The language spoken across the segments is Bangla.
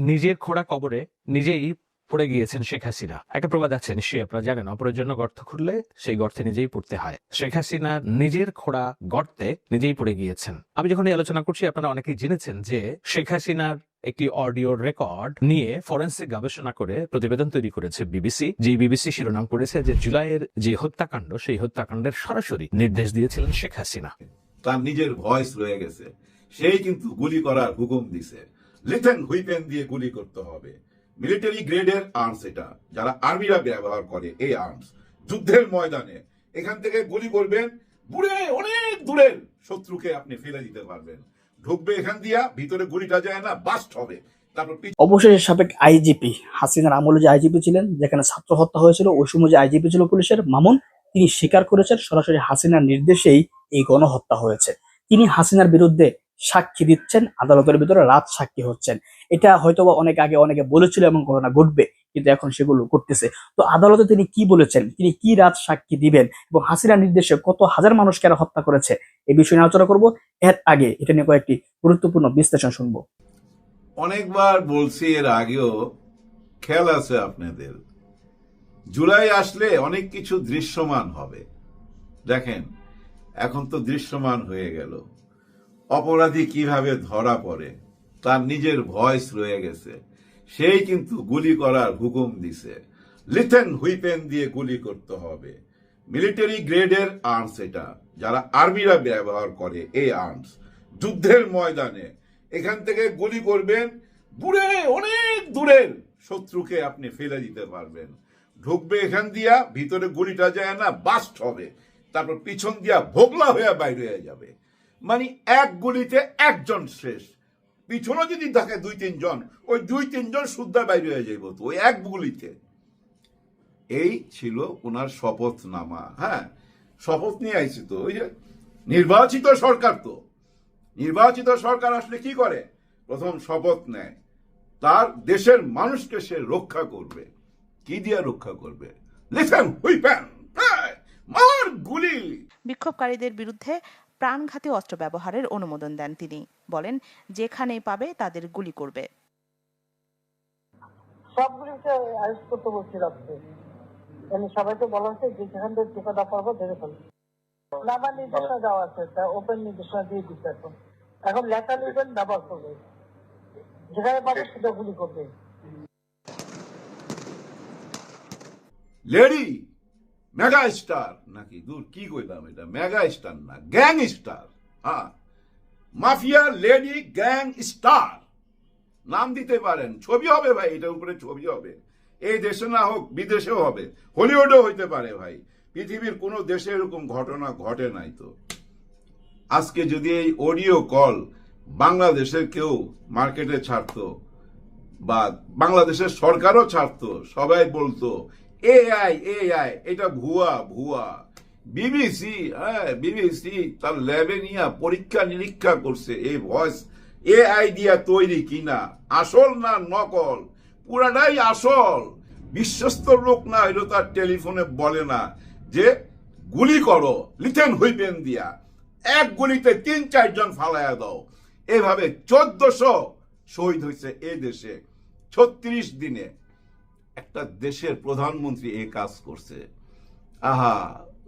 নিজের খোড়া কবরে নিজেই পড়ে গিয়েছেন শেখ হাসিনা। একটা প্রবাদ আছে, নিশ্চয়ই আপনারা জানেন, অপরের জন্য গর্ত খুঁড়লে সেই গর্তে নিজেই পড়তে হয়। শেখ হাসিনা নিজের খোড়া গর্তে নিজেই পড়ে গিয়েছেন। আমি যখন এই আলোচনা করছি, আপনারা অনেকেই জেনেছেন যে শেখ হাসিনার একটি অডিও রেকর্ড নিয়ে ফরেন্সিক গবেষণা করে প্রতিবেদন তৈরি করেছে বিবিসি। যে বিবিসি শিরোনাম করেছে যে জুলাইয়ের যে হত্যাকাণ্ড, সেই হত্যাকাণ্ডের সরাসরি নির্দেশ দিয়েছিলেন শেখ হাসিনা। তার নিজের ভয়েস রয়ে গেছে। সেই কিন্তু গুলি করার হুকুম দিছে। লিথেন হুইপেন দিয়ে গুলি করতে হবে মিলিটারি গ্রেডের আর্মস এটা, যারা আর্মিরা ব্যবহার করে এই আর্মস যুদ্ধের ময়দানে, এখান থেকে গুলি করবেন, দূরে, অনেক দূরের শত্রুকে আপনি ফেলে দিতে পারবেন। ঢুকবে এখান দিয়া, ভিতরে গুলিটা যায় না বাস্ট হবে। অবশেষে সাবেক আইজিপি হাসিনার আমলে যে আইজিপি ছিলেন, যেখানে ছাত্র হত্যা হয়েছিল, ওই সময় যে আইজিপি ছিল পুলিশের, মামুন, তিনি স্বীকার করেছেন সরাসরি হাসিনার নির্দেশেই এই গণহত্যা হয়েছে। তিনি হাসিনার বিরুদ্ধে সাক্ষী দিচ্ছেন, আদালতের ভিতরে রাত সাক্ষী হচ্ছেন। এটা হয়তোবা অনেক আগে অনেকে বলেছিল এমন ঘটনা ঘটবে, কিন্তু এখন সেগুলো করতেছে তো আদালতে তিনি কি বলেছেন? তিনি কি রাত সাক্ষী দিবেন? এবং হাসিনার নির্দেশে কত হাজার মানুষকে এরা হত্যা করেছে? এই বিষয়ে নিয়ে আলোচনা করব। এর আগে এটা নিয়ে কয়েকটি গুরুত্বপূর্ণ বিশ্লেষণ শুনব। অনেকবার বলছি এর আগেও, খেয়াল আছে আপনাদের, জুলাই আসলে অনেক কিছু দৃশ্যমান হবে। দেখেন, এখন তো দৃশ্যমান হয়ে গেল। অপরাধী কীভাবে ধরা পড়ে, তার নিজের ভয়েস রয়ে গেছে। সেই কিন্তু গুলি করার হুকুম দিছে। লিথেন হুইপেন দিয়ে গুলি করতে হবে। মিলিটারি গ্রেডের আর্মস এটা, যারা আর্মিরা ব্যবহার করে এই আর্মস। যুদ্ধের ময়দানে এখান থেকে গুলি করবেন দূরে অনেক দূরের শত্রুকে আপনি ফেলে দিতে পারবেন। ঢুকবে এখান দিয়া, ভিতরে গুলিটা যায় না, বাস্ট হবে। তারপর পিছন দিয়া ভোগলা হয়ে বাইরে হয়ে যাবে। মানে এক গুলিতে একজন শেষ পিছনে যদি থাকে দুই, তিনজন, ওই দুই, তিনজন শুদ্ধা বাইরে হয়ে যাইব তো, ওই এক গুলিতে। এই ছিল ওনার শপথনামা হ্যাঁ? শপথ নিয়ে আইছি তো, ওই যে নির্বাচিত সরকার তো। নির্বাচিত সরকার আসলে কি করে? প্রথম শপথ নেয়। তার দেশের মানুষকে সে রক্ষা করবে। কি দিয়ে রক্ষা করবে? লিসেন হুইপেন মার গুলি! বিক্ষোভকারীদের বিরুদ্ধে প্রাণঘাতী অস্ত্র ব্যবহারের অনুমোদন দেন তিনি। বলেন যেখানে পাবে তাদের গুলি করবে। সবগুলিকে আরেস্ট করতে বলছি রাখতে মানে সবাইকে বলা হচ্ছে যে যেখান থেকে টিকাটা পারব ধরে ফেলব নামার নির্দেশনা দেওয়া আছে তা ওপেন নির্দেশনা দিয়ে দিচ্ছে এখন। এখন লেখা লিখবেন ব্যবহার করবে। যেখানে পাবে সেটা গুলি করবে। লেডি মেগা স্টার নাকি? দূর কি কইলাম এটা? মেগা স্টার না গ্যাং স্টার হ্যাঁ। মাফিয়া লেডি গ্যাং স্টার নাম দিতে পারেন। ছবি হবে ভাই, এটার উপরে ছবি হবে। এই দেশে না হোক, বিদেশেও হবে। হলিউডও হইতে পারে ভাই। পৃথিবীর কোনো দেশে এরকম ঘটনা ঘটে নাই তো। আজকে যদি এই অডিও কল বাংলাদেশের কেউ মার্কেটে ছাড়তো বা বাংলাদেশের সরকারও ছাড়তো, সবাই বলতো এআই এআই এটা ভুয়া ভুয়া। বিবিসি হ্যাঁ বিবিসি তার ল্যাবে নিয়ে পরীক্ষা নিরীক্ষা করছে এই ভয়েস এআই দিয়া তৈরি কিনা। আসল না নকল? পুরাটাই আসল। বিশ্বস্ত লোক না হইল তার টেলিফোনে বলে না যে, গুলি করো লিথেন হুইপেন দিয়া। এক গুলিতে তিন চারজন ফালাইয়া দাও। এভাবে চোদ্দশো শহীদ হয়েছে এই দেশে। ছত্রিশ দিনে। একটা দেশের প্রধানমন্ত্রী এই কাজ করছে। আহা,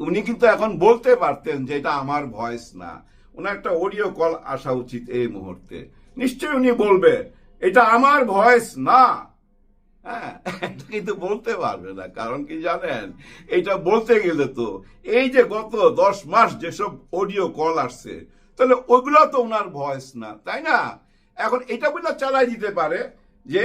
উনি কিন্তু এখন বলতে পারতেন যে এটা আমার ভয়েস না। ওনার একটা অডিও কল আসা উচিত এই মুহূর্তে। নিশ্চয়ই উনি বলবে, এটা আমার ভয়েস না। হ্যাঁ কিন্তু বলতে পারবে না, কারণ কি জানেন, এটা বলতে গেলে তো এই যে গত দশ মাস যেসব অডিও কল আসছে, তাহলে ওইগুলো তো ওনার ভয়েস না, তাই না? এখন এটা বলে চালাই দিতে পারে যে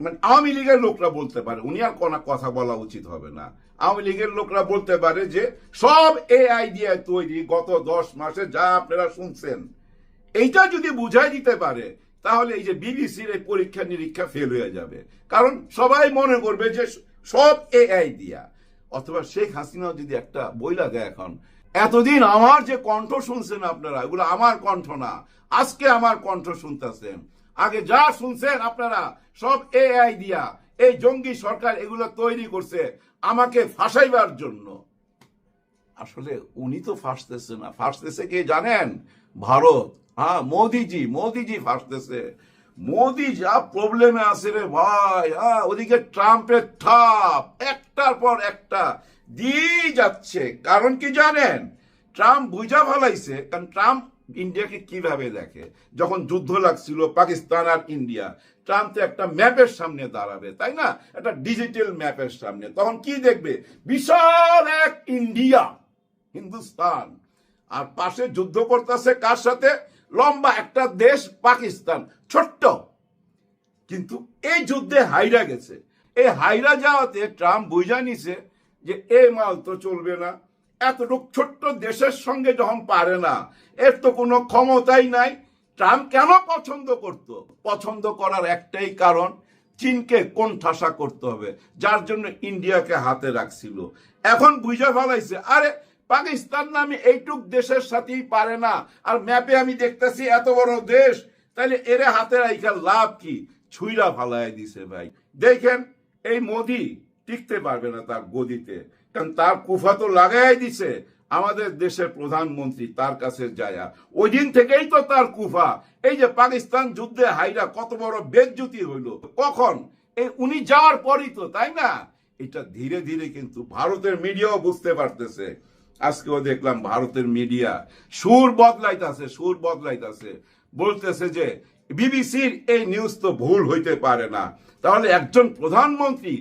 মানে আওয়ামী লীগের লোকরা বলতে পারে, উনি আর কোনো কথা বলা উচিত হবে না। আওয়ামী লীগের লোকরা বলতে পারে যে, সব এআই দিয়ে তৈরি গত দশ মাসে যা আপনারা শুনছেন। এইটা যদি বুঝাই দিতে পারে, তাহলে এই যে বিবিসির এই পরীক্ষা নিরীক্ষা ফেল হয়ে যাবে। কারণ সবাই মনে করবে যে, সব এআই দিয়া। অথবা শেখ হাসিনাও যদি একটা বইলা দেয় এখন, এতদিন আমার যে কণ্ঠ শুনছেন আপনারা, এগুলো আমার কণ্ঠ না, আজকে আমার কণ্ঠ শুনতেছেন। আগে যা শুনছেন আপনারা, সব এআই দিয়া। এই জঙ্গি সরকার এগুলো তৈরি করছে আমাকে ফাঁসাইবার জন্য। আসলে উনি তো ফাঁসতেছে না। ফাঁসতেছে কে জানেন? ভারত। হ্যাঁ মোদিজি মোদিজি ফাঁসতেছে। মোদি যা প্রবলেমে আছে রে ভাই হ্যাঁ ওদিকে ট্রাম্পের ঠাপ, একটার পর একটা দিয়েই যাচ্ছে। কারণ কি জানেন? ট্রাম্প বুঝা ফেলাইছে কারণ ট্রাম্প ইন্ডিয়াকে কীভাবে দেখে? যখন যুদ্ধ লাগছিল, পাকিস্তান আর ইন্ডিয়া, ট্রাম্প তো একটা ম্যাপের সামনে দাঁড়াবে, তাই না? একটা ডিজিটাল ম্যাপের সামনে। তখন কি দেখবে? বিশাল এক ইন্ডিয়া, হিন্দুস্তান। আর পাশে যুদ্ধ করতেছে কার সাথে? লম্বা একটা দেশ, পাকিস্তান, ছোট্ট। কিন্তু এই যুদ্ধে হাইরা গেছে। এই হাইরা যাওয়াতে ট্রাম্প বুঝা নিছে যে এ মাল তো চলবে না। এতটুক ছোট্ট দেশের সঙ্গে যখন পারে না, এর তো কোনো ক্ষমতাই নাই। ট্রাম্প কেন পছন্দ করত? পছন্দ করার একটাই কারণ, চীনকে কোন ঠাসা করতে হবে, যার জন্য ইন্ডিয়াকে হাতে রাখছিল। এখন বুঝে ফেলাইছে, আরে, পাকিস্তান নামে এইটুক দেশের সাথেই পারে না, আর ম্যাপে আমি দেখতেছি এত বড় দেশ তাহলে এরে হাতে রাইখা লাভ কি? ছুইরা ফালাই দিছে ভাই। দেখেন, এই মোদি টিকতে পারবে না তার গদিতে। কারণ তার কুফা তো লাগাই দিছে। আমাদের দেশের প্রধানমন্ত্রী তার কাছে যায়া, ওই দিন থেকেই তো তার কুফা। এই যে পাকিস্তান যুদ্ধে হাইরা কত বড় বেজ্জুতি হইল। কখন? এই উনি যাওয়ার পরই তো, তাই না? এটা ধীরে ধীরে কিন্তু ভারতের মিডিয়াও বুঝতে পারতেছে। আজকেও দেখলাম ভারতের মিডিয়া সুর বদলাইতাছে সুর বদলাইতাছে। বলতেছে যে, বিবিসির এই নিউজ তো ভুল হইতে পারে না। তাহলে একজন প্রধানমন্ত্রী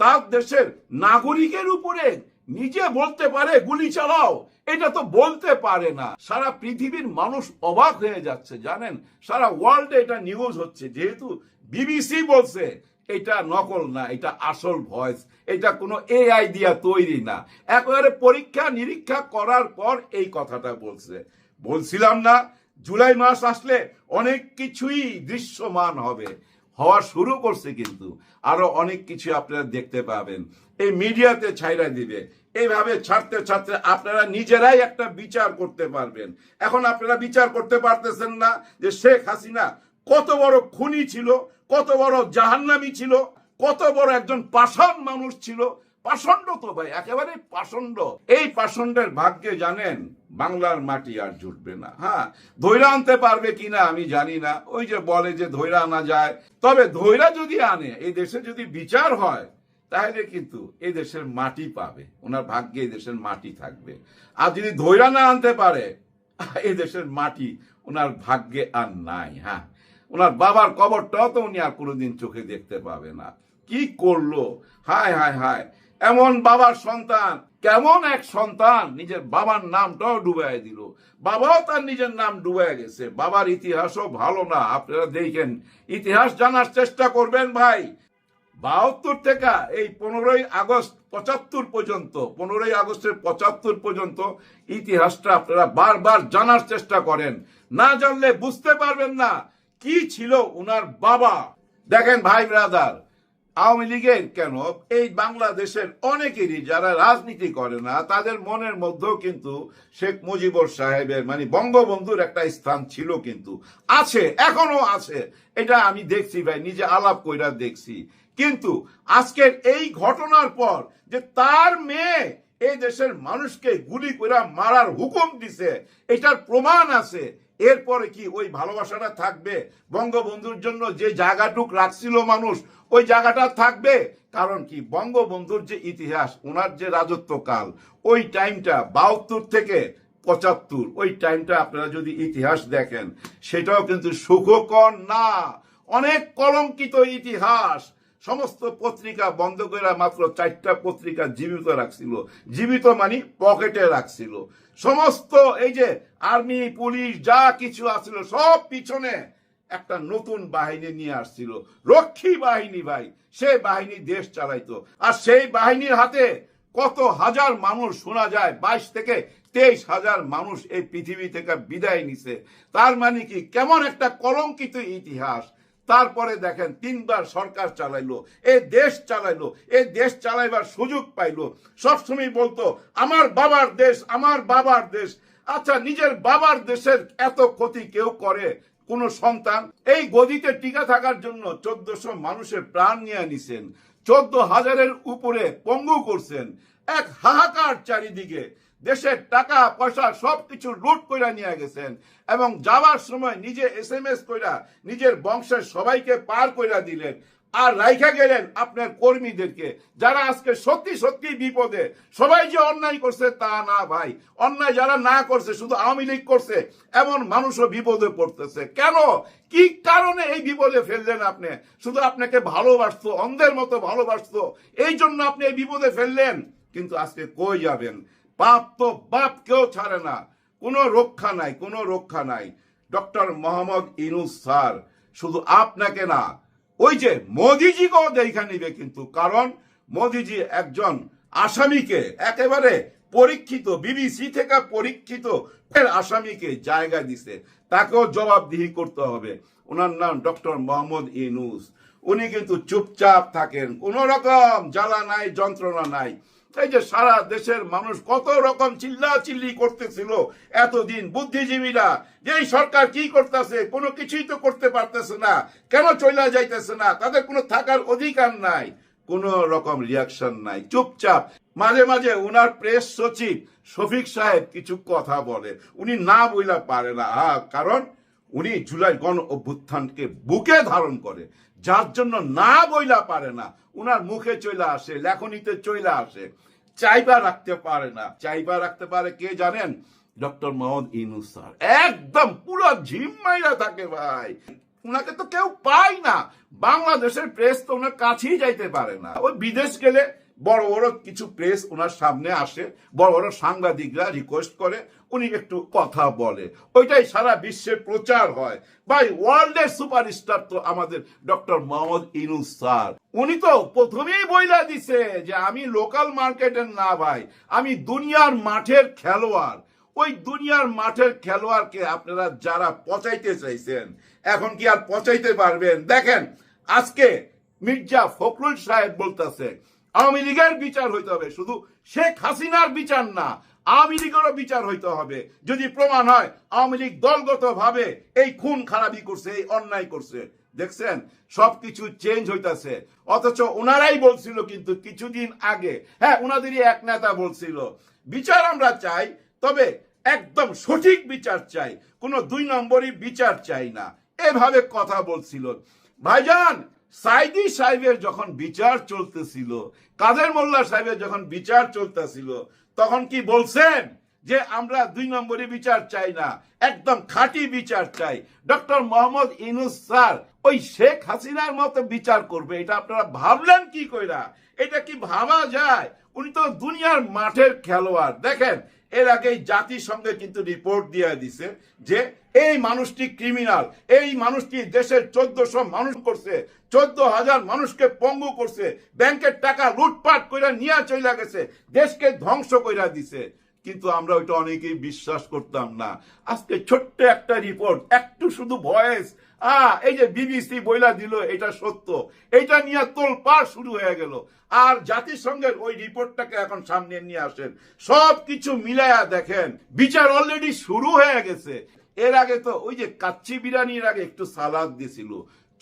তার দেশের নাগরিকের উপরে নিজে বলতে পারে, গুলি চালাও। এটা তো বলতে পারে না। সারা পৃথিবীর মানুষ অবাক হয়ে যাচ্ছে, জানেন? সারা ওয়ার্ল্ডে এটা নিউজ হচ্ছে। যেহেতু বিবিসি বলছে, এটা নকল না, এটা আসল ভয়েস এটা কোনো এআই দিয়া তৈরি না। একেবারে পরীক্ষা নিরীক্ষা করার পর এই কথাটা বলছে। বলছিলাম না, জুলাই মাস আসলে অনেক কিছুই দৃশ্যমান হবে। হওয়া শুরু করছে কিন্তু। আরও অনেক কিছু আপনারা দেখতে পাবেন। এই মিডিয়াতে ছাইরা দিবে। এইভাবে ছাড়তে ছাড়তে আপনারা নিজেরাই একটা বিচার করতে পারবেন। এখন আপনারা বিচার করতে পারতেছেন না যে শেখ হাসিনা কত বড় খুনি ছিল, কত বড় জাহান্নামি ছিল, কত বড় একজন পাষাণ মানুষ ছিল। পাষণ্ড তো ভাই একেবারে পাষণ্ড। এই পাষণ্ডের ভাগ্যে জানেন বাংলার মাটি আর জুটবে না। হ্যাঁ ধৈরা আনতে পারবে কিনা আমি জানি না। ওই যে বলে যে ধৈরা আনা যায়। তবে ধৈরা যদি আনে, এই দেশে যদি বিচার হয়, তাহলে কিন্তু এই দেশের মাটি পাবে। ওনার ভাগ্যে এই দেশের মাটি থাকবে। আর যদি ধৈরা না আনতে পারে, এই দেশের মাটি ওনার ভাগ্যে আর নাই। হ্যাঁ ওনার বাবার কবরটাও তো উনি আর কোনোদিন চোখে দেখতে পাবে না। কি করল? হায় হায় হায়, এমন বাবার সন্তান কেমন এক সন্তান নিজের বাবার নামটাও ডুবাই দিল। বাবাও তার নিজের নাম ডুবাই গেছে। বাবার ইতিহাসও ভালো না, আপনারা দেখেন। ইতিহাস জানার চেষ্টা করবেন ভাই। বাহাত্তর থেকে এই পনেরোই আগস্ট, পঁচাত্তর পর্যন্ত, পনেরোই আগস্টের পঁচাত্তর পর্যন্ত ইতিহাসটা আপনারা বারবার জানার চেষ্টা করেন। না জানলে বুঝতে পারবেন না কি ছিল উনার বাবা। দেখেন ভাই ব্রাদার আওয়ামী লীগের কেন? এই বাংলাদেশের অনেকেরই যারা রাজনীতি করে না, তাদের মনের মধ্যেও কিন্তু শেখ মুজিবুর সাহেবের মানে বঙ্গবন্ধুর একটা স্থান ছিল কিন্তু। আছে, এখনও আছে। এটা আমি দেখছি ভাই, নিজে আলাপ কইরা দেখছি। কিন্তু আজকের এই ঘটনার পর যে তার মেয়ে এই দেশের মানুষকে গুলি করে মারার হুকুম দিছে, এটার প্রমাণ আছে। এরপরে কি ওই ভালোবাসাটা থাকবে? বঙ্গবন্ধুর জন্য যে জায়গাটুক রাখছিল মানুষ, ওই জায়গাটা থাকবে? কারণ কি? বঙ্গবন্ধুর যে ইতিহাস, ওনার যে রাজত্বকাল, ওই টাইমটা বাহাত্তর থেকে পঁচাত্তর, ওই টাইমটা আপনারা যদি ইতিহাস দেখেন, সেটাও কিন্তু সুখকর না। অনেক কলঙ্কিত ইতিহাস। সমস্ত পত্রিকা বন্ধ করে মাত্র চারটা পত্রিকা জীবিত রাখছিল। জীবিত মানে পকেটে রাখছিল। সমস্ত এই যে আর্মি, পুলিশ, যা কিছু আছিল সব পিছনে একটা নতুন বাহিনী নিয়ে আসছিল। রক্ষী বাহিনী ভাই সেই বাহিনী দেশ চালাইতো। আর সেই বাহিনীর হাতে কত হাজার মানুষ শোনা যায়, বাইশ থেকে তেইশ হাজার মানুষ এই পৃথিবী থেকে বিদায় নিছে। তার মানে কি, কেমন একটা কলঙ্কিত ইতিহাস। তারপরে দেখেন তিনবার সরকার চালাইলো, এ দেশ চালাইলো, এ দেশ চালাইবার সুযোগ পাইলো। সবসময় বলতো, আমার বাবার দেশ, আমার বাবার দেশ। আচ্ছা নিজের বাবার দেশের এত ক্ষতি কেউ করে? কোন সন্তান? এই গদিতে টিকা থাকার জন্য চোদ্দশো মানুষের প্রাণ নিয়ে নিছেন চোদ্দ হাজারের উপরে পঙ্গু করছেন, এক হাহাকার চারিদিকে। দেশের টাকা, পয়সা সবকিছু লুট কইরা নিয়ে গেছেন এবং যাওয়ার সময় নিজে এস এম এস কইরা নিজের বংশের সবাইকে পার কইরা দিলেন। আর রাইখা গেলেন আপনার কর্মীদেরকে, যারা আজকে সত্যি সত্যি বিপদে, সবাই যে অন্যায় করছে তা না ভাই। অন্যায় যারা না করছে, শুধু আওয়ামী লীগ করছে, এমন মানুষও বিপদে পড়তেছে। কেন? কি কারণে এই বিপদে ফেললেন আপনি? শুধু আপনাকে ভালোবাসতো, অন্ধের মতো ভালোবাসতো এই জন্য আপনি এই বিপদে ফেললেন। কিন্তু আজকে কই যাবেন? বাপ তো বাপ কেউ ছাড়ে না। কোনো রক্ষা নাই, কোনো রক্ষা নাই। ডক্টর মোহাম্মদ ইনুস স্যার, শুধু আপনাকে না, ওই যে মোদিজিকেও দেখা নিবে কিন্তু, কারণ মোদিজি একজন আসামিকে একেবারে পরীক্ষিত, বিবিসি থেকে পরীক্ষিত আসামিকে জায়গা দিছে। তাকেও জবাবদিহি করতে হবে। ওনার নাম ডক্টর মোহাম্মদ ইনুস। উনি কিন্তু চুপচাপ থাকেন। কোন রকম জ্বালা নাই, যন্ত্রণা নাই। এই যে সারা দেশের মানুষ কত রকম চিল্লা চিল্লি করতেছিল এতদিন। বুদ্ধিজীবীরা যে সরকার কি করতেছে কোনো কিছুই তো করতে পারতেছে না। কেন চলে যাইতেছে না? তাদের কোনো থাকার অধিকার নাই। কোনো রকম রিয়াকশন নাই। চুপচাপ। মাঝে মাঝে উনার প্রেস সচিব শফিক সাহেব কিছু কথা বলে। উনি না বইলা পারে না। আহ, কারণ উনি জুলাই গণ অভ্যুত্থানকে বুকে ধারণ করে। যার জন্য না বইলা পারে না উনার মুখে চলে আসে, লেখনিতে চলে আসে। চাইবা রাখতে পারে না। চাইবা রাখতে পারে কে জানেন? Doctor Mohammad Yunus sir. একদম পুরো ঝিম্মাইরা থাকে ভাই। উনাকে তো কেউ পায় না। বাংলাদেশের প্রেস তো ওনার কাছেই যাইতে পারে না। ওই বিদেশ গেলে বড় বড় কিছু প্রেস ওনার সামনে আসে, বড় বড় সাংবাদিকরা রিকোয়েস্ট করে, উনি একটু কথা বলে। ওইটাই সারা বিশ্বে প্রচার হয়। ভাই ওয়ার্ল্ডের সুপারস্টার তো আমাদের ডক্টর মোহাম্মদ ইনুস স্যার। উনি তো প্রথমেই বইলা দিছে যে, আমি লোকাল মার্কেটের না ভাই, আমি দুনিয়ার মাঠের খেলোয়াড়। ওই দুনিয়ার মাঠের খেলোয়াড়কে আপনারা যারা পচাইতে চাইছেন, এখন কি আর পচাইতে পারবেন? দেখেন, আজকে মির্জা ফখরুল সাহেব বলতেছে আওয়ামী লীগের বিচার হইতে হবে। শুধু শেখ হাসিনার বিচার না, আওয়ামী লীগেরও বিচার হইতে হবে। যদি প্রমাণ হয়, আওয়ামী লীগ দলগত ভাবে এই খুন খারাপি করছে, এই অন্যায় করছে। দেখছেন? সবকিছু চেঞ্জ হইতাছে। অথচ ওনারাই বলছিল কিন্তু কিছুদিন আগে হ্যাঁ ওনাদেরই এক নেতা বলছিল, বিচার আমরা চাই, তবে একদম সঠিক বিচার চাই। কোনো দুই নম্বরই বিচার চাই না। এভাবে কথা বলছিল। ভাইজান সাইদি সাহেবের যখন বিচার চলতেছিল, কাদের মোল্লা সাহেবের যখন বিচার চলতেছিল, তখন কি বলছেন যে আমরা দুই নম্বরই বিচার চাই না, একদম খাঁটি বিচার চাই? ডক্টর মোহাম্মদ ইনুস স্যার, ওই শেখ হাসিনার মতো বিচার করবে, এটা আপনারা ভাবলেন কি কইরা? এটা কি ভাবা যায়? উনি তো দুনিয়ার মাঠের খেলোয়াড়। দেখেন এর আগে জাতিসংঘে কিন্তু রিপোর্ট দিয়ে দিছে যে এই মানুষটি ক্রিমিনাল এই মানুষটি দেশের চোদ্দশো মানুষ করছে চোদ্দ হাজার মানুষকে পঙ্গু করছে, ব্যাংকের টাকা লুটপাট কইরা নিয়ে চলে গেছে, দেশকে ধ্বংস করে দিছে। কিন্তু আমরা ওইটা অনেকেই বিশ্বাস করতাম না। আজকে ছোট্ট একটা রিপোর্ট একটু শুধু ভয়েস এই যে বিবিসি বইলা দিল, এটা সত্য। এটা নিয়ে তোলপাড় শুরু হয়ে গেল। আর জাতিসংঘের ওই রিপোর্টটাকে এখন সামনে নিয়ে আসেন। সব কিছু মিলায়া দেখেন, বিচার অলরেডি শুরু হয়ে গেছে। এর আগে তো ওই যে কাচ্চি বিরিয়ানির আগে একটু সালাদ দিছিল,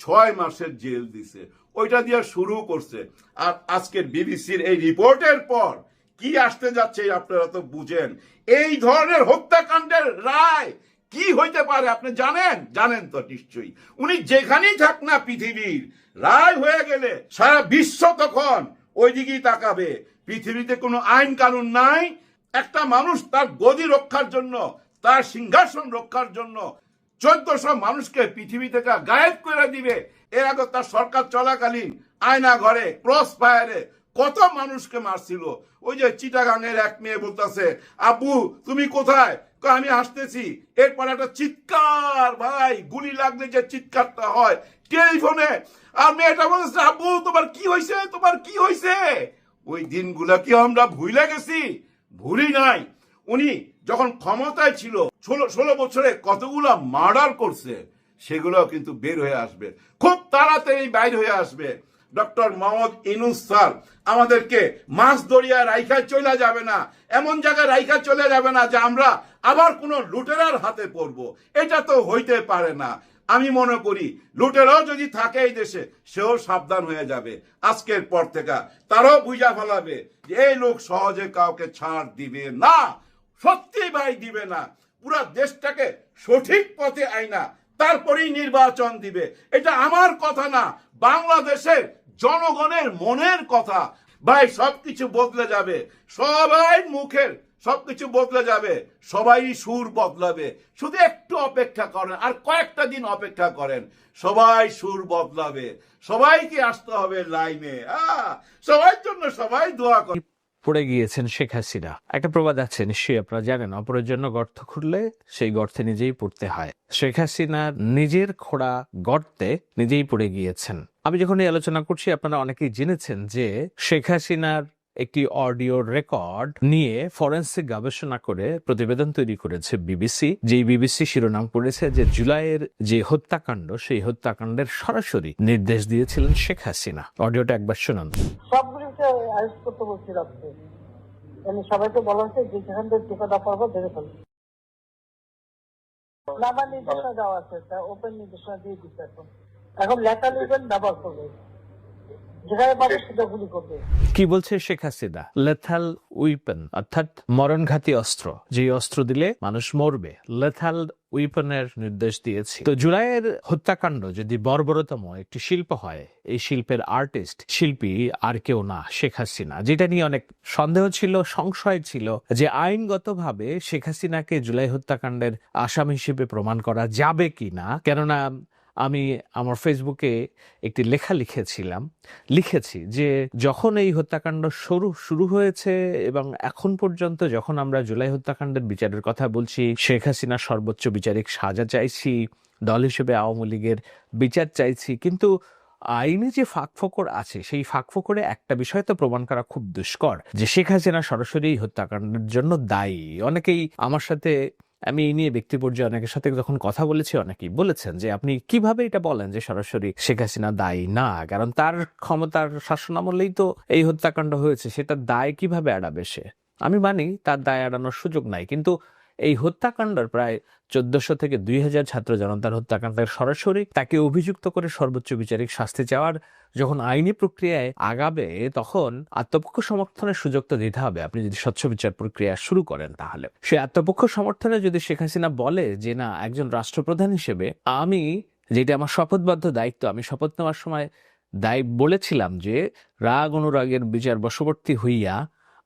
ছয় মাসের জেল দিছে। ওইটা দিয়ে শুরু করছে। আর আজকের বিবিসির এই রিপোর্টের পর কি আসতে যাচ্ছে আপনারা তো বুঝেন। এই ধরনের হত্যাকাণ্ডের রায় কি হইতে পারে আপনি জানেন? জানেন তো নিশ্চয়ই। উনি যেখানেই থাক না পৃথিবীর, রায় হয়ে গেলে সারা বিশ্ব তখন ওই দিকেই তাকাবে। পৃথিবীতে কোনো আইন কানুন নাই, একটা মানুষ তার গদি রক্ষার জন্য, তার সিংহাসন রক্ষার জন্য চোদ্দশো মানুষকে পৃথিবী থেকে গায়েব করে দিবে। এর আগে তার সরকার চলাকালীন আয়না ঘরে ক্রস ফায়ারে কত মানুষকে মারছিল। ওই যে চিটাগাঙের এক মেয়ে বলতেছে, আব্বু, তুমি কোথায়? আমি আসতেছি এরপর একটা চিৎকার, ভাই, গুলি লাগলে যে চিৎকারটা হয়। টেলিফোনে আর মেয়েটা বলতেছে, আব্বু, তোমার কি হয়েছে তোমার কি হয়েছে ওই দিনগুলা কি আমরা ভুলে গেছি? ভুলি নাই। উনি যখন ক্ষমতায় ছিল, ষোলো ষোলো বছরে কতগুলা মার্ডার করছে সেগুলো কিন্তু বের হয়ে আসবে। খুব তাড়াতাড়ি বাইর হয়ে আসবে। ডক্টর মোহাম্মদ ইনুস স্যার, আমাদেরকে মাছ দরিয়া রাইখা চলে যাবে না। এমন জায়গায় রাইখা চলে যাবে না যে আমরা আবার কোনো লুটেরার হাতে পড়ব। এটা তো হইতে পারে না। আমি মনে করি, লুটেরাও যদি থাকে এই দেশে, সেও সাবধান হয়ে যাবে। আজকের পর থেকে তারাও বুঝা ফেলাবে যে এই লোক সহজে কাউকে ছাড় দিবে না। সত্যি ভাই দিবে না। পুরা দেশটাকে সঠিক পথে আইনা, তারপরেই নির্বাচন দিবে। এটা আমার কথা না। বাংলাদেশের জনগণের মনের কথা। ভাই, সবকিছু বদলে যাবে। সবাই মুখের সবকিছু বদলে যাবে। সবাই সুর বদলাবে। শুধু একটু অপেক্ষা করেন আর কয়েকটা দিন অপেক্ষা করেন। সবাই সুর বদলাবে। সবাইকে আসতে হবে লাইনে। সবার জন্য সবাই দোয়া করে পড়ে গিয়েছেন শেখ হাসিনা। একটা প্রবাদ আছে, নিশ্চয়ই আপনারা জানেন, অপরের জন্য গর্ত খুঁড়লে সেই গর্তে নিজেই পড়তে হয়। শেখ হাসিনা নিজের খোড়া গর্তে নিজেই পড়ে গিয়েছেন। আমি যখন এই আলোচনা করছি, আপনারা অনেকেই জেনেছেন যে শেখ হাসিনার একটি অডিও রেকর্ড নিয়ে ফরেন্সিক গবেষণা করে প্রতিবেদন তৈরি করেছে বিবিসি। যেই বিবিসি শিরোনাম করেছে যে জুলাইয়ের যে হত্যাকাণ্ড, সেই হত্যাকাণ্ডের সরাসরি নির্দেশ দিয়েছিলেন শেখ হাসিনা। অডিওটা একবার শুনুন। সবগুলিকে আরেস্ট করতে বলছি রাত্রে। মানে সবাইকে বলা হচ্ছে যে যেখান থেকে টিকাটা পারব ধরে ফেলো। না আমার নির্দেশনা দেওয়া আছে ওপেন নির্দেশনা দিয়ে দিচ্ছে এখন। এখন লেখা লিখবেন ব্যবহার করবে যেখানে পাবে সেটা গুলি করবে কি বলছে শেখ হাসিনা? লেথাল উইপন, অর্থাৎ মরণঘাতী অস্ত্র। যে অস্ত্র দিলে মানুষ মরবে, লেথাল উইপনের নির্দেশ দিয়েছি। তো জুলাইয়ের হত্যাকাণ্ড যদি বর্বরতম একটি শিল্প হয়, এই শিল্পের আর্টিস্ট, শিল্পী আর কেউ না, শেখ হাসিনা। যেটা নিয়ে অনেক সন্দেহ ছিল, সংশয় ছিল যে আইনগতভাবে শেখ হাসিনাকে জুলাই হত্যাকাণ্ডের আসামি হিসেবে প্রমাণ করা যাবে কি না কেননা আমি আমার ফেসবুকে একটি লেখা লিখেছিলাম। লিখেছি যে, যখন এই হত্যাকাণ্ড শুরু শুরু হয়েছে এবং এখন পর্যন্ত যখন আমরা জুলাই হত্যাকাণ্ডের বিচারের কথা বলছি, শেখ হাসিনা সর্বোচ্চ বিচারিক সাজা চাইছি, দল হিসেবে আওয়ামী লীগের বিচার চাইছি, কিন্তু আইনে যে ফাঁক ফাঁকফোকর আছে, সেই ফাঁকফোকরে একটা বিষয় তো প্রমাণ করা খুব দুষ্কর যে, শেখ হাসিনা সরাসরি হত্যাকাণ্ডের জন্য দায়ী। অনেকেই আমার সাথে আমি এই নিয়ে ব্যক্তি পর্যায়ে অনেকের সাথে যখন কথা বলেছি, অনেকেই বলেছেন যে আপনি কীভাবে এটা বলেন যে সরাসরি শেখ হাসিনা দায়ী না? কারণ তার ক্ষমতার শাসনামলেই তো এই হত্যাকাণ্ড হয়েছে। সেটা দায় কীভাবে এড়াবে সে? আমি মানি তার দায় এড়ানোর সুযোগ নাই। কিন্তু এই হত্যাকাণ্ডের প্রায় চোদ্দশো থেকে দুই হাজার ছাত্র জনতার হত্যাকাণ্ডের সরাসরি তাকে অভিযুক্ত করে সর্বোচ্চ বিচারিক শাস্তি চাওয়ার যখন আইনি প্রক্রিয়ায় আগাবে, তখন আত্মপক্ষ সমর্থনের সুযোগ তো দিতে হবে। আপনি যদি স্বচ্ছ বিচার প্রক্রিয়া শুরু করেন তাহলে। সে আত্মপক্ষ সমর্থনে যদি শেখ হাসিনা বলে যে, না, একজন রাষ্ট্রপ্রধান হিসেবে আমি যেটা আমার শপথবদ্ধ দায়িত্ব, আমি শপথ নেওয়ার সময় দায় বলেছিলাম যে, রাগ অনুরাগের বিচার বশবর্তী হইয়া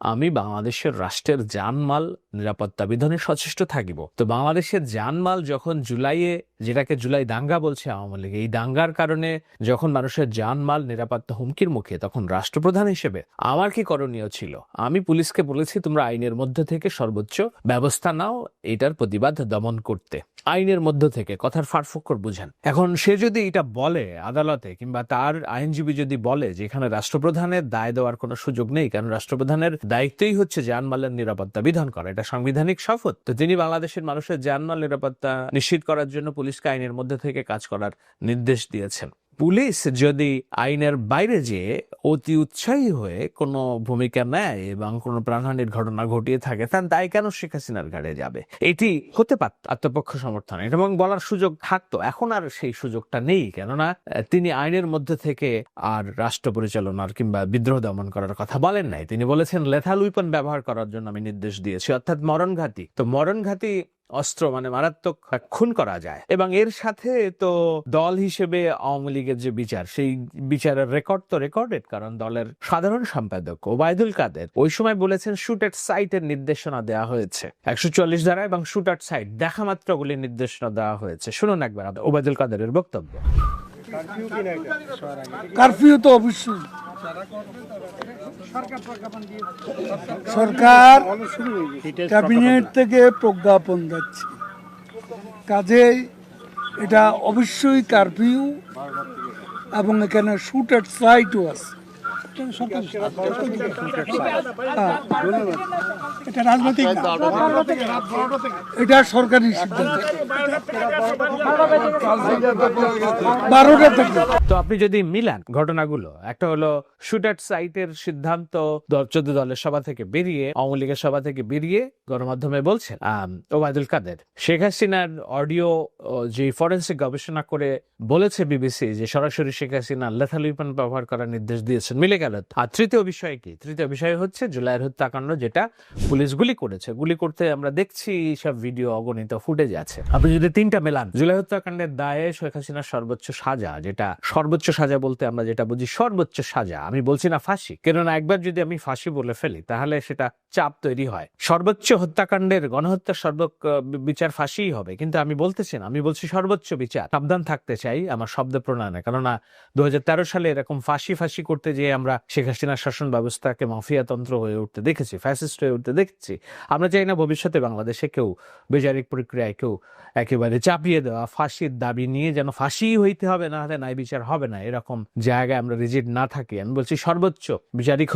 আমি বাংলাদেশের রাষ্ট্রের জানমাল নিরাপত্তা বিধানে সচেষ্ট থাকিব। তো বাংলাদেশের জানমাল যখন জুলাইয়ে, যেটাকে জুলাই দাঙ্গা বলছে আওয়ামী লীগ, এই দাঙ্গার কারণে যখন মানুষের জানমাল নিরাপত্তা হুমকির মুখে, তখন রাষ্ট্রপ্রধান হিসেবে আমার কি করণীয় ছিল? আমি পুলিশকে বলেছি, তোমরা আইনের মধ্যে থেকে সর্বোচ্চ ব্যবস্থা নাও, এটার প্রতিবাদ দমন করতে। আইনের মধ্য থেকে কথার ফারফক্কর বুঝেন। এখন সে যদি এটা বলে আদালতে কিংবা তার আইনজীবী যদি বলে যে এখানে রাষ্ট্রপ্রধানের দায় দেওয়ার কোনো সুযোগ নেই, কারণ রাষ্ট্রপ্রধানের দায়িত্বই হচ্ছে জানমালের নিরাপত্তা বিধান করা, এটা সাংবিধানিক শপথ। তো তিনি বাংলাদেশের মানুষের জানমাল নিরাপত্তা নিশ্চিত করার জন্য পুলিশকে আইনের মধ্যে থেকে কাজ করার নির্দেশ দিয়েছেন। পুলিশ যদি আইনের বাইরে যেয়ে অতি উৎসাহী হয়ে কোনো ভূমিকা নেয় এবং কোনো প্রাণহানির ঘটনা ঘটিয়ে থাকে তার দায় কেন শেখ হাসিনার ঘাড়ে যাবে? এটি হতে পারত আত্মপক্ষ সমর্থন। এবং বলার সুযোগ থাকতো। এখন আর সেই সুযোগটা নেই। কেননা তিনি আইনের মধ্যে থেকে আর রাষ্ট্র পরিচালনার কিংবা বিদ্রোহ দমন করার কথা বলেন নাই। তিনি বলেছেন, লেথাল উইপন ব্যবহার করার জন্য আমি নির্দেশ দিয়েছি। অর্থাৎ মরণঘাতী। তো মরণঘাতী অস্ত্র মানে মারাত্মক খুন করা যায়। এবং এর সাথে তো দল হিসেবে আওয়ামী লীগের যে বিচার, সেই বিচারের রেকর্ড তো রেকর্ডেড কারণ দলের সাধারণ সম্পাদক ওবায়দুল কাদের ওই সময় বলেছেন শুট এট সাইটের নির্দেশনা দেওয়া হয়েছে। একশো চল্লিশ ধারা এবং শুট এট সাইট দেখা মাত্রগুলির নির্দেশনা দেওয়া হয়েছে। শুনুন একবার ওবায়দুল কাদেরের বক্তব্য। কারফিউ তো অবশ্যই। সরকার ক্যাবিনেট থেকে প্রজ্ঞাপন যাচ্ছে কাজেই এটা অবশ্যই কারফিউ এবং এখানে শুট এট সাইটও আছে। এটা রাজনৈতিক এটা সরকারি সিদ্ধান্ত। বারোটা থেকে তো আপনি যদি মিলান ঘটনাগুলো একটা হলো শুটার সাইটের সিদ্ধান্ত চোদ্দ দলের সভা থেকে বেরিয়ে আওয়ামী লীগের সভা থেকে বেরিয়ে গণমাধ্যমে বলছেন ওবায়দুল কাদের। শেখ হাসিনার অডিও যে ফরেন্সিক গবেষণা করে বলেছে বিবিসি যে সরাসরি শেখ হাসিনা লেথাল উইপন ব্যবহার করার নির্দেশ দিয়েছেন মিলে গেল। আর তৃতীয় বিষয় কি? তৃতীয় বিষয় হচ্ছে জুলাইয়ের হত্যাকাণ্ড যেটা পুলিশ গুলি করেছে। গুলি করতে আমরা দেখছি সব ভিডিও অগণিত ফুটেজ আছে। আপনি যদি তিনটা মেলান, জুলাই হত্যাকাণ্ডের দায়ে শেখ হাসিনার সর্বোচ্চ সাজা, যেটা সর্বোচ্চ সাজা বলতে আমরা যেটা বুঝি সর্বোচ্চ সাজা, আমি বলছি না ফাঁসি। কেননা একবার যদি আমি ফাঁসি বলে ফেলি, তাহলে সেটা চাপ তৈরি হয়। সর্বোচ্চ হত্যাকাণ্ডের গণহত্যার সর্ব বিচার ফাঁসিই হবে। কিন্তু আমি বলতেছি না, আমি বলছি সর্বোচ্চ বিচার। সাবধান থাকতে চাই আমার শব্দ প্রণয়নে। কেননা দু হাজার তেরো সালে এরকম ফাঁসি ফাঁসি করতে যেয়ে আমরা শেখ হাসিনার শাসন ব্যবস্থাকে মাফিয়াতন্ত্র হয়ে উঠতে দেখেছি ফ্যাসিস্ট হয়ে উঠতে দেখেছি। আমরা চাই না ভবিষ্যতে বাংলাদেশে কেউ বিচারিক প্রক্রিয়ায় কেউ একেবারে চাপিয়ে দেওয়া, ফাঁসির দাবি নিয়ে যেন ফাঁসি হইতে হবে, না হলে ন্যায় বিচার হবে না। এরকম জায়গায় আমরা রিজিট না থাকি। আমি বলছি সর্বোচ্চ বিচারিক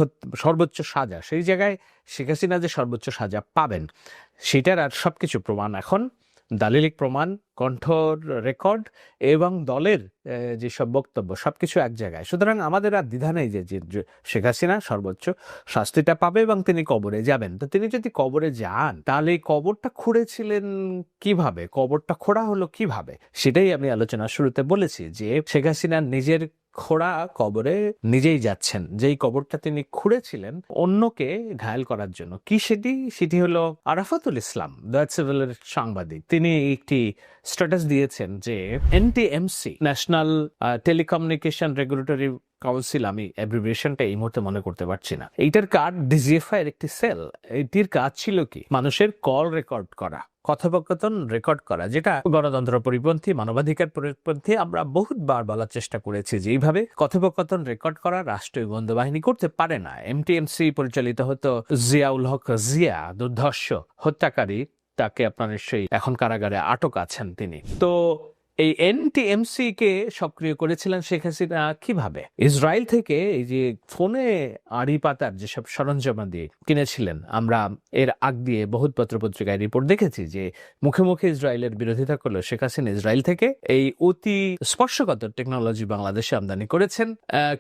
সর্বোচ্চ সাজা। সেই জায়গায় শেখ হাসিনা যে সর্বোচ্চ সাজা পাবেন, সেটার আর সবকিছু প্রমাণ এখন দালিলিক প্রমাণ, কণ্ঠর রেকর্ড এবং দলের যেসব বক্তব্য, সবকিছু এক জায়গায়। সুতরাং আমাদের আর দ্বিধা নেই যে শেখ হাসিনা সর্বোচ্চ শাস্তিটা পাবে এবং তিনি কবরে যাবেন। তো তিনি যদি কবরে যান, তাহলে এই কবরটা খুঁড়েছিলেন কীভাবে? কবরটা খোঁড়া হলো কীভাবে? সেটাই আমি আলোচনা শুরুতে বলেছি যে, শেখ হাসিনা নিজের খোঁড়া কবরে নিজেই যাচ্ছেন। যেই কবরটা তিনি খুঁড়েছিলেন, অন্যকে ঘায়াল করার জন্য। কি সেটি? সেটি হলো আরাফাতুল ইসলাম দয়াচেভেলের সাংবাদিক। তিনি একটি স্ট্যাটাস দিয়েছেন যে, NTMC, national telecommunication regulatory council আমি অ্যাব্রিভিয়েশনটা এই মুহূর্তে মনে করতে পারছি না। এইটার কার্ড ডিজিএফআই এর একটি সেল এটির কাজ ছিল কি? মানুষের কল রেকর্ড করা, কথোপকথন রেকর্ড করা, যেটা গণতন্ত্র পরিপন্থী, মানবাধিকার পরিপন্থী আমরা বহুতবার বলার চেষ্টা করেছি যে এইভাবে কথোপকথন রেকর্ড করা রাষ্ট্রীয় গোয়েন্দা বাহিনী করতে পারে না। এমটিএমসি পরিচালিত হতো জিয়াউল হক জিয়া, দুর্ধর্ষ হত্যাকারী, তাকে আপনার নিশ্চয়ই এখন কারাগারে আটক আছেন তিনি। তো এই এনটিএমসি কে সক্রিয় করেছিলেন শেখ হাসিনা কীভাবে? ইসরায়েল থেকে এই যে ফোনে আড়ি পাতার যেসব সরঞ্জামাদি কিনেছিলেন, আমরা এর আগ দিয়ে বহুত পত্র পত্রিকায় রিপোর্ট দেখেছি যে মুখে মুখে ইসরায়েলের বিরোধিতা করল শেখ হাসিনা ইসরায়েল থেকে। এই অতি স্পর্শগত টেকনোলজি বাংলাদেশে আমদানি করেছেন।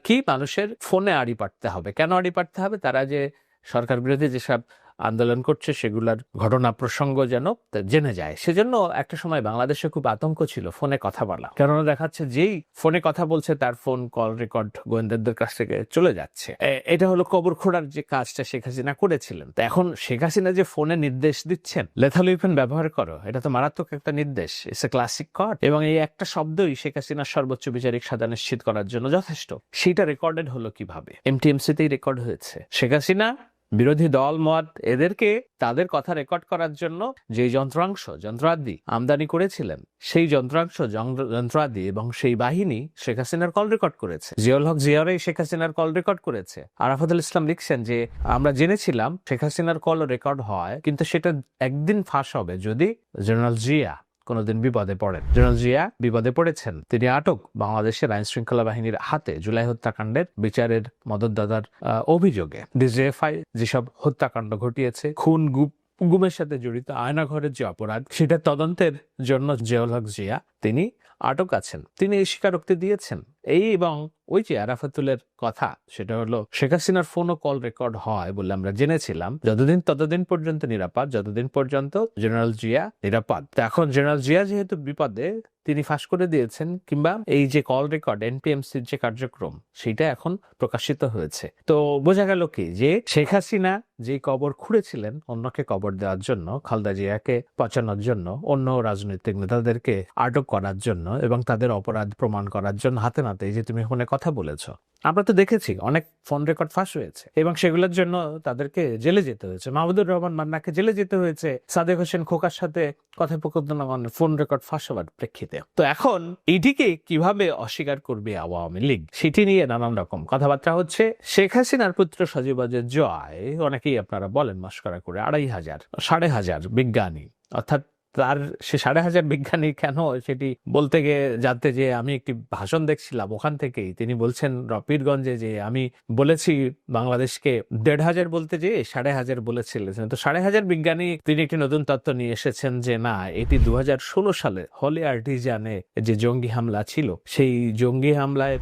কি মানুষের ফোনে আড়ি পাঠতে হবে? কেন আড়ি পাঠতে হবে? তারা যে সরকার বিরোধী যেসব আন্দোলন করছে, সেগুলার ঘটনা প্রসঙ্গ যেন জেনে যায়। সেজন্য একটা সময় বাংলাদেশে খুব আতঙ্ক ছিল ফোনে কথা বলা। কেননা দেখাচ্ছে যেই ফোনে কথা বলছে তার ফোন কল রেকর্ড গোয়েন্দাদের কাছ থেকে চলে যাচ্ছে। এটা হলো কবর খোঁড়ার যে কাজটা শেখ হাসিনা করেছিলেন। তো এখন শেখ হাসিনা যে ফোনে নির্দেশ দিচ্ছেন লেথাল উইপেন ব্যবহার করো, এটা তো মারাত্মক একটা নির্দেশ। ইটস এ ক্লাসিক কট এবং এই একটা শব্দই শেখ হাসিনার সর্বোচ্চ বিচারিক সাজা নিশ্চিত করার জন্য যথেষ্ট। সেটা রেকর্ডেড হলো কীভাবে? এমটিএমসিতেই রেকর্ড হয়েছে। শেখ হাসিনা বিরোধী দল, মত, এদেরকে তাদের কথা রেকর্ড করার জন্য যে যন্ত্রাংশ, যন্ত্রাদি আমদানি করেছিলেন, সেই যন্ত্রাংশ, যন্ত্র- যন্ত্রাদি এবং সেই বাহিনী শেখ হাসিনার কল রেকর্ড করেছে। জিয়াউল হক জিয়ারাই শেখ হাসিনার কল রেকর্ড করেছে। আরাফাতুল ইসলাম লিখছেন যে, আমরা জেনেছিলাম শেখ হাসিনার কল রেকর্ড হয়, কিন্তু সেটা একদিন ফাঁস হবে যদি জেনারেল জিয়া কোনোদিন বিপদে পড়েন। জেনারেল জিয়া বিপদে পড়েছেন। তিনি আটক বাংলাদেশের আইন শৃঙ্খলা বাহিনীর হাতে জুলাই হত্যাকাণ্ডের বিচারের মদতদাতার অভিযোগে। ডিজিএফআই যেসব হত্যাকাণ্ড ঘটিয়েছে, খুন গুপ, গুমের সাথে জড়িত আয়নাঘরের যে অপরাধ, সেটা তদন্তের জন্য জিয়া তিনি আটক আছেন। তিনি এই স্বীকারোক্তি দিয়েছেন। এই এবং ওই যে আরাফাতুলের কথা, সেটা হলো, শেখ হাসিনার ফোন ও কল রেকর্ড হয় বলে আমরা জেনেছিলাম। যতদিন, ততদিন পর্যন্ত নিরাপদ, যতদিন পর্যন্ত জেনারেল জিয়া নিরাপদ। এখন জেনারেল জিয়া যেহেতু বিপদে, তিনি ফাঁস করে দিয়েছেন, কিংবা এই যে কল রেকর্ড এনপিএমসির যে কার্যক্রম সেটা এখন প্রকাশিত হয়েছে। তো বোঝা গেল কি, যে শেখ হাসিনা যে কবর খুঁড়েছিলেন, অন্যকে কবর দেওয়ার জন্য, খালদা জিয়াকে পচানোর জন্য, অন্য রাজনৈতিক নেতাদেরকে আটক করার জন্য, এবং তাদের অপরাধ প্রমাণ করার জন্য, হাতে নাতে যে তুমি ফোনে কথা বলেছ। আমরা তো দেখেছি অনেক ফোন রেকর্ড ফাঁস হয়েছে এবং সেগুলোর জন্য তাদেরকে জেলে যেতে হয়েছে। মাহমুদুর রহমান মান্নাকে জেলে যেতে হয়েছে। সাদেক হোসেন খোকার সাথে কথোপকথন ফোন রেকর্ড ফাঁস হওয়ার প্রেক্ষিতে। তো এখন এটিকে কীভাবে অস্বীকার করবে আওয়ামী লীগ? সেটি নিয়ে নানান রকম কথাবার্তা হচ্ছে। শেখ হাসিনার পুত্র সজীবাজের জয়, অনেকেই আপনারা বলেন মস্করা করে আড়াই হাজার, সাড়ে হাজার বিজ্ঞানী। অর্থাৎ তার সে সাড়ে হাজার বিজ্ঞানী কেন সেটি বলতে গিয়ে জানতে যে আমি একটি ভাষণ দেখছিলাম ওখান থেকেই। তিনি বলছেন রপিরগঞ্জে যে আমি বলেছি বাংলাদেশকে দেড় হাজার বলতে যে সাড়ে হাজার বলেছিলেন। তো সাড়ে হাজার বিজ্ঞানী তিনি একটি নতুন তত্ত্ব নিয়ে এসেছেন যে না, এটি দুহাজার ষোলো সালে হলে আর্টিজানে যে জঙ্গি হামলা ছিল, সেই জঙ্গি হামলায়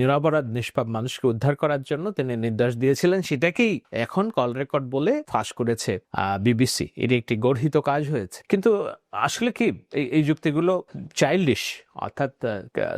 নিরপরাধ, নিষ্পাপ মানুষকে উদ্ধার করার জন্য তিনি নির্দেশ দিয়েছিলেন। সেটাকেই এখন কল রেকর্ড বলে ফাঁস করেছে বিবিসি। এটি একটি গর্হিত কাজ হয়েছে। কিন্তু আসলে কি, এই যুক্তিগুলো চাইল্ডিশ অর্থাৎ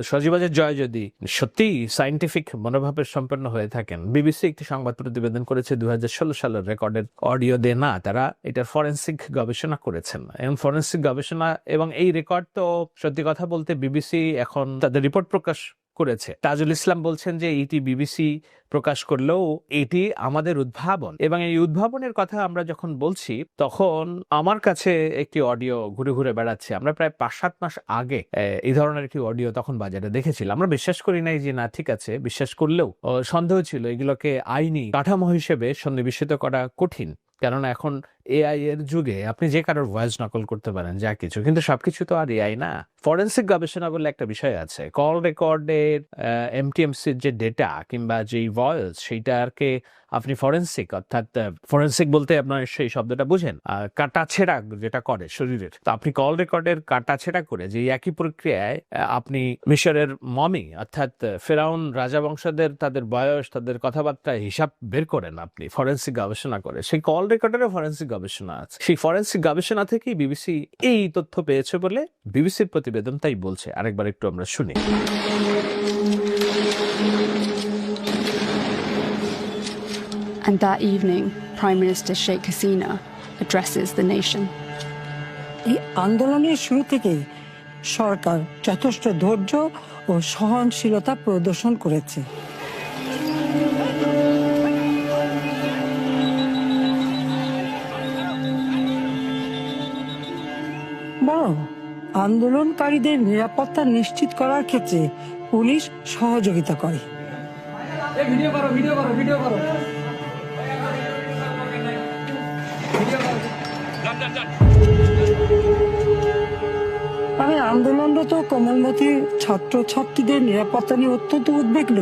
সজীবাজের জয় যদি সত্যি সাইন্টিফিক মনোভাবের সম্পন্ন হয়ে থাকেন। বিবিসি একটি সংবাদ প্রতিবেদন করেছে দু হাজার ষোলো সালের রেকর্ডের অডিও দে না, তারা এটার ফরেন্সিক গবেষণা করেছেন। এবং ফরেন্সিক গবেষণা এবং এই রেকর্ড তো সত্যি কথা বলতে বিবিসি এখন তাদের রিপোর্ট প্রকাশ করেছে। তাজুল ইসলাম বলছেন যে এটি বিবিসি প্রকাশ করলেও এটি আমাদের উদ্ভাবন এবং এই উদ্ভাবনের কথা আমরা যখন বলছি, তখন আমার কাছে একটি অডিও ঘুরে ঘুরে বেড়াচ্ছে। আমরা প্রায় পাঁচ সাত মাস আগে এই ধরনের একটি অডিও তখন বাজারে দেখেছিলাম। আমরা বিশ্বাস করি নাই যে না, ঠিক আছে, বিশ্বাস করলেও সন্দেহ ছিল এগুলোকে আইনি কাঠামো হিসেবে সন্নিবেশিত করা কঠিন। কেননা এখন এআই এর যুগে আপনি যে কারোর ভয়েস নকল করতে পারেন, যা কিছু। কিন্তু সবকিছু তো আর এআই না। ফরেন্সিক গবেষণা বলে একটা বিষয় আছে। কল রেকর্ডের এমটিএমসির যে ডেটা কিংবা যেই ভয়েস সেইটাকে আপনি ফরেন্সিক অর্থাৎ ফরেন্সিক বলতে আপনার সেই শব্দটা বুঝেন? কাটা ছেঁড়া যেটা করে শরীরের। তো আপনি কল রেকর্ডের কাটা ছেঁড়া করে যে একই প্রক্রিয়ায় আপনি মিশরের মমি, অর্থাৎ ফেরাউন রাজাবংশদের তাদের বয়স, তাদের কথাবার্তা হিসাব বের করেন আপনি ফরেন্সিক গবেষণা করে। সেই কল রেকর্ডেরও ফরেন্সিক গবেষণা আছে। সেই ফরেন্সিক গবেষণা থেকেই বিবিসি এই তথ্য পেয়েছে বলে বিবিসির প্রতিবেদন তাই বলছে। আরেকবার একটু আমরা শুনি। And that evening, Prime Minister Sheikh Hasina addresses the nation. এই আন্দোলনের শুরু থেকেই সরকার যথেষ্ট ধৈর্য ও সহনশীলতা প্রদর্শন করেছে। আন্দোলনকারীদের নিরাপত্তা নিশ্চিত করার ক্ষেত্রে পুলিশ সহযোগিতা করে। তবে আন্দোলনরত কোমলমতির ছাত্রছাত্রীদের নিরাপত্তা নিয়ে অত্যন্ত উদ্বিগ্ন।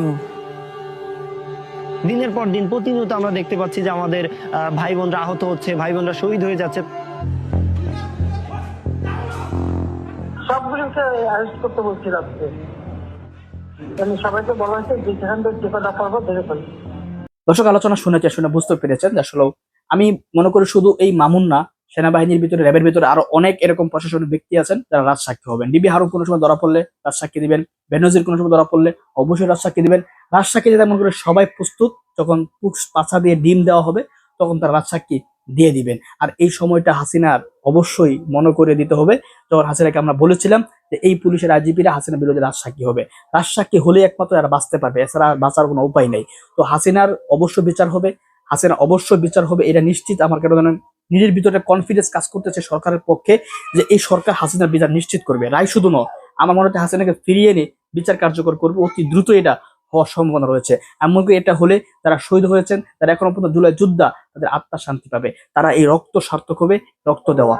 দিনের পর দিন প্রতিনিয়ত আমরা দেখতে পাচ্ছি যে আমাদের ভাই বোনরা আহত হচ্ছে ভাই বোনরা শহীদ হয়ে যাচ্ছে। অ্যারেস্ট করতে বলছি রাত্রে। আমি সবাইকে বলা হয়েছে থেকে দেখে ফেলব দর্শক, আলোচনা শুনেছে শুনে বুঝতে পেরেছেন আসলে আমি মনে করি শুধু এই মামুন না, সেনাবাহিনীর ভিতরে, র্যাবের ভিতরে আরও অনেক এরকম প্রশাসনিক ব্যক্তি আছেন যারা রাজ সাক্ষী হবেন। ডিবি হারুন কোনো সময় ধরা পড়লে রাজ সাক্ষী দিবেন, বেনজির কোনো সময় ধরা পড়লে অবশ্যই রাজ সাক্ষী দিবেন। রাজ সাক্ষী দিতে মনে করি সবাই প্রস্তুত, যখন পুক্স পাছা দিয়ে ডিম দেওয়া হবে, তখন তারা রাজ সাক্ষী দিয়ে দিবেন। আর এই সময়টা হাসিনার অবশ্যই মনে করে দিতে হবে। যখন হাসিনাকে আমরা বলেছিলাম যে এই পুলিশের আইজিপিরা হাসিনার বিরুদ্ধে রাজ সাক্ষী হবে। রাজ সাক্ষী হলে একমাত্র আর বাঁচতে পারবে, এছাড়া আর বাঁচার কোনো উপায় নেই। তো হাসিনার অবশ্য বিচার হবে হাসিনা অবশ্য বিচার হবে, এটা নিশ্চিত আমার কেন জানেন? নিজের ভিতরে কনফিডেন্স কাজ করতেছে সরকারের পক্ষে যে এই সরকার হাসিনার বিচার নিশ্চিত করবে। রায় শুধু নয়, আমার মনে হচ্ছে হাসিনাকে ফিরিয়ে এনে বিচার কার্যকর করবে অতি দ্রুত এটা হওয়ার সম্ভাবনা রয়েছে। এমনকি এটা হলে তারা শহীদ হয়েছেন তারা এখনও পর্যন্ত জুলাই যোদ্ধা, তাদের আত্মা শান্তি পাবে। তারা এই রক্ত সার্থক হবে, রক্ত দেওয়া।